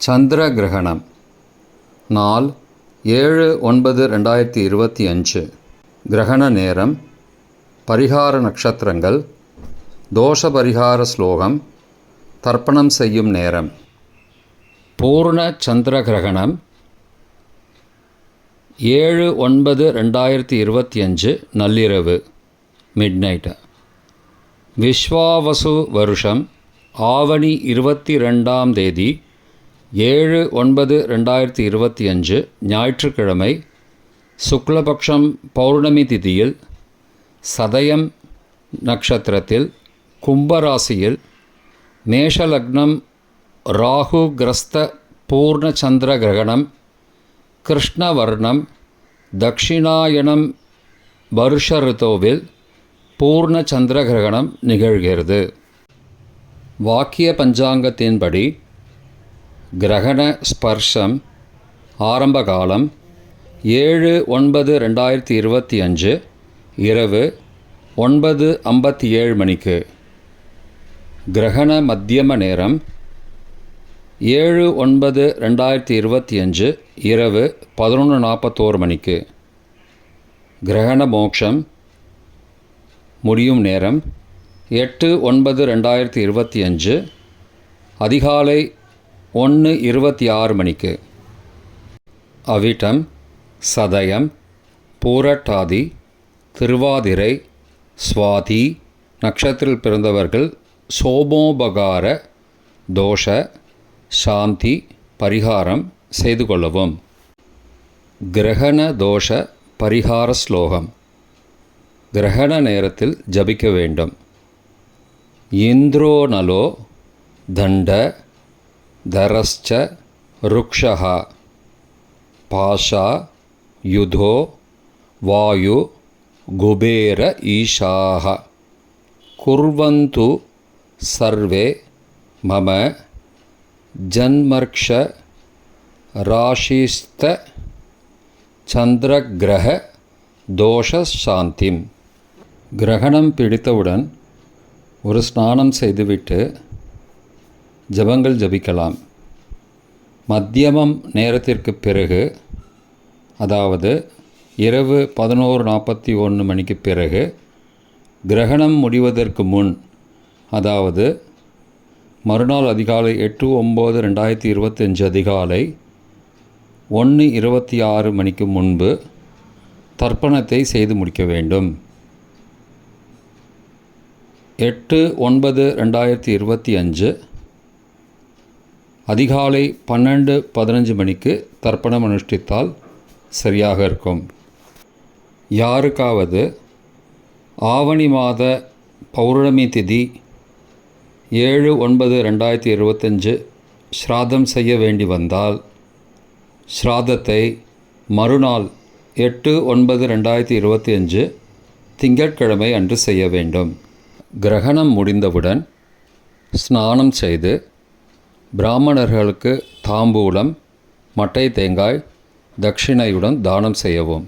சந்திர கிரகணம் நாள் ஏழு ஒன்பது ரெண்டாயிரத்தி இருபத்தி அஞ்சு. கிரகண நேரம் பரிகார நட்சத்திரங்கள் தோஷ பரிகார ஸ்லோகம் தர்ப்பணம் செய்யும் நேரம். பூர்ண சந்திர கிரகணம் ஏழு ஒன்பது ரெண்டாயிரத்தி இருபத்தி அஞ்சு நள்ளிரவு மிட் நைட்டு விஸ்வாவசு வருஷம் ஆவணி இருபத்தி ரெண்டாம் தேதி ஏழு ஒன்பது ரெண்டாயிரத்தி இருபத்தி அஞ்சு ஞாயிற்றுக்கிழமை சுக்லபக்ஷம் பௌர்ணமி திதியில் சதயம் நட்சத்திரத்தில் கும்பராசியில் மேஷலக்னம் ராகு கிரஸ்த பூர்ணச்சந்திர கிரகணம் கிருஷ்ணவர்ணம் தக்ஷிணாயணம் வருஷ ரித்துவில் பூர்ணச்சந்திர கிரகணம் நிகழ்கிறது. வாக்கிய பஞ்சாங்கத்தின்படி கிரகண ஸ்பர்ஷம் ஆரம்ப காலம் ஏழு ஒன்பது ரெண்டாயிரத்தி இருபத்தி அஞ்சு இரவு ஒன்பது ஐம்பத்தி ஏழு மணிக்கு. கிரகண மத்தியம நேரம் ஏழு ஒன்பது ரெண்டாயிரத்தி இருபத்தி அஞ்சு இரவு பதினொன்று நாற்பத்தோரு மணிக்கு. கிரகண மோட்சம் முடியும் நேரம் எட்டு ஒன்பது ரெண்டாயிரத்தி இருபத்தி அஞ்சு அதிகாலை ஒன்று இருபத்தி ஆறு மணிக்கு. அவிட்டம் சதயம் பூரட்டாதி திருவாதிரை சுவாதி நட்சத்திரத்தில் பிறந்தவர்கள் சோமோபகார தோஷ சாந்தி பரிகாரம் செய்து கொள்ளவும். கிரகண தோஷ பரிகார ஸ்லோகம். கிரகண நேரத்தில் ஜபிக்க வேண்டும். இந்திரோ நலோ தண்ட தரஸ்ச ருக்ஷः பாஷா யுதோ வாயு குபேர ஈஷாः குர்வந்து சர்வே மம ஜன்மர்க்ஷ ராஷிஸ்த சந்திரகிரக தோஷ கிரகணம் பிடித்தவுடன் ஒரு ஸ்நானம் செய்துவிட்டு ஜபங்கள் ஜபிக்கலாம். மத்தியமம் நேரத்திற்கு பிறகு அதாவது இரவு பதினோரு நாற்பத்தி ஒன்று மணிக்கு பிறகு கிரகணம் முடிவதற்கு முன் அதாவது மறுநாள் அதிகாலை எட்டு ஒம்பது ரெண்டாயிரத்தி இருபத்தஞ்சு அதிகாலை ஒன்று இருபத்தி ஆறு மணிக்கு முன்பு தர்ப்பணத்தை செய்து முடிக்க வேண்டும். எட்டு ஒன்பது ரெண்டாயிரத்தி இருபத்தி அஞ்சு அதிகாலை பன்னெண்டு பதினஞ்சு மணிக்கு தர்ப்பணம் அனுஷ்டித்தால் சரியாக இருக்கும். யாருக்காவது ஆவணி மாத பௌர்ணமி திதி ஏழு ஒன்பது ரெண்டாயிரத்தி இருபத்தஞ்சு ஸ்ராதம் செய்ய வேண்டி வந்தால் ஸ்ராதத்தை மறுநாள் எட்டு ஒன்பது ரெண்டாயிரத்தி இருபத்தி அஞ்சு திங்கட்கிழமை அன்று செய்ய வேண்டும். கிரகணம் முடிந்தவுடன் ஸ்நானம் செய்து பிராமணர்களுக்கு தாம்பூலம் மட்டை தேங்காய் தட்சிணையுடன் தானம் செய்யவும்.